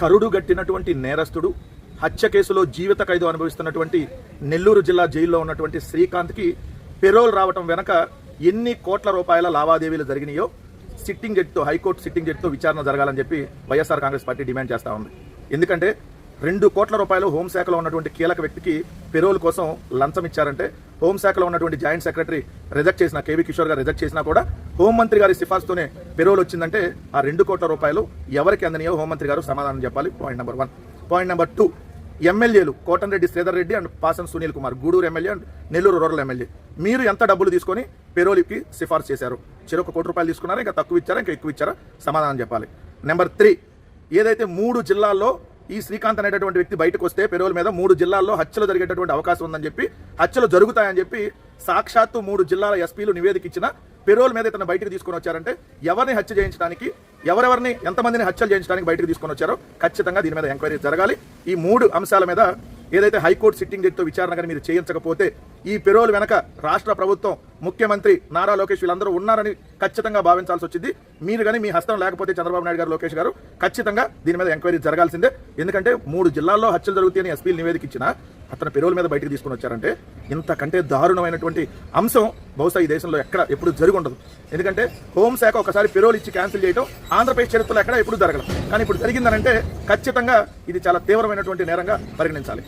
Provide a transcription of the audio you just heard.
కరుడు గట్టినటువంటి నేరస్తుడు హత్య కేసులో జీవిత ఖైదు అనుభవిస్తున్నటువంటి నెల్లూరు జిల్లా జైల్లో ఉన్నటువంటి శ్రీకాంత్కి పెరోల్ రావటం వెనక ఎన్ని కోట్ల రూపాయల లావాదేవీలు జరిగినాయో సిట్టింగ్ జడ్జితో హైకోర్టు సిట్టింగ్ జడ్జితో విచారణ జరగాలని చెప్పి వైఎస్ఆర్ కాంగ్రెస్ పార్టీ డిమాండ్ చేస్తా ఉంది. ఎందుకంటే రెండు కోట్ల రూపాయలు హోంశాఖలో ఉన్నటువంటి కీలక వ్యక్తికి పెరోల్ కోసం లంచం ఇచ్చారంటే హోంశాఖలో ఉన్నటువంటి జాయింట్ సెక్రటరీ రిజెక్ట్ చేసిన కేవీ కిషోర్ గారు రిజెక్ట్ చేసినా కూడా హోంమంత్రి గారి సిఫార్సుతోనే పెరోల్ వచ్చిందంటే ఆ రెండు కోట్ల రూపాయలు ఎవరికి అందనియో హోంమంత్రి గారు సమాధానం చెప్పాలి. Point number one point number two ఎమ్మెల్యేలు Kotamreddy Sridhar Reddy and Pasam Sunil Kumar Gudur MLA and Nellore rural MLA. మీరు ఎంత డబ్బులు తీసుకొని పెరోలికి సిఫార్సు చేశారు? చెరొక కోటి రూపాయలు తీసుకున్నారా? ఇంకా తక్కువ ఇచ్చారా? ఇంకా ఎక్కువ ఇచ్చారా? సమాధానం చెప్పాలి. నెంబర్ త్రీ ఏదైతే మూడు జిల్లాల్లో ఈ శ్రీకాంత్ అనేటటువంటి వ్యక్తి బయటకు వస్తే పెరోల్ మీద మూడు జిల్లాల్లో హత్యలు జరిగేటటువంటి అవకాశం ఉందని చెప్పి హత్యలు జరుగుతాయని చెప్పి సాక్షాత్తు మూడు జిల్లాల ఎస్పీలు నివేదిక ఇచ్చిన పెరోల్ మీద ఇతను బయటకు తీసుకొని వచ్చారంటే ఎవరిని హత్య చేయించడానికి ఎవరెవరిని ఎంతమందిని హత్యలు చేయించడానికి బయటకు తీసుకొని వచ్చారో ఖచ్చితంగా దీని మీద ఎంక్వైరీ జరగాలి. ఈ మూడు అంశాల మీద ఏదైతే హైకోర్టు సిట్టింగ్ జడ్జితో విచారణ కానీ మీరు చేయించకపోతే ఈ పెరోల్ వెనక రాష్ట్ర ప్రభుత్వం ముఖ్యమంత్రి నారా లోకేష్ వీళ్ళందరూ ఉన్నారని ఖచ్చితంగా భావించాల్సి వచ్చింది. మీరు కానీ మీ హస్తం లేకపోతే చంద్రబాబు నాయుడు గారు లోకేష్ గారు ఖచ్చితంగా దీని మీద ఎంక్వైరీ జరగాల్సిందే. ఎందుకంటే మూడు జిల్లాల్లో హత్యలు జరుగుతాయని ఎస్పీలు నివేదిక ఇచ్చిన అతను పెరోల్ మీద బయటకు తీసుకుని వచ్చారంటే ఇంతకంటే దారుణమైనటువంటి అంశం బహుశా ఈ దేశంలో ఎక్కడ ఎప్పుడు జరిగి ఉండదు. ఎందుకంటే హోంశాఖ ఒకసారి పెరోల్ ఇచ్చి క్యాన్సిల్ చేయడం ఆంధ్రప్రదేశ్ చరిత్రలో ఎక్కడ ఎప్పుడు జరగదు కానీ ఇప్పుడు జరిగిందనంటే ఖచ్చితంగా ఇది చాలా తీవ్రమైనటువంటి నేరంగా పరిగణించాలి.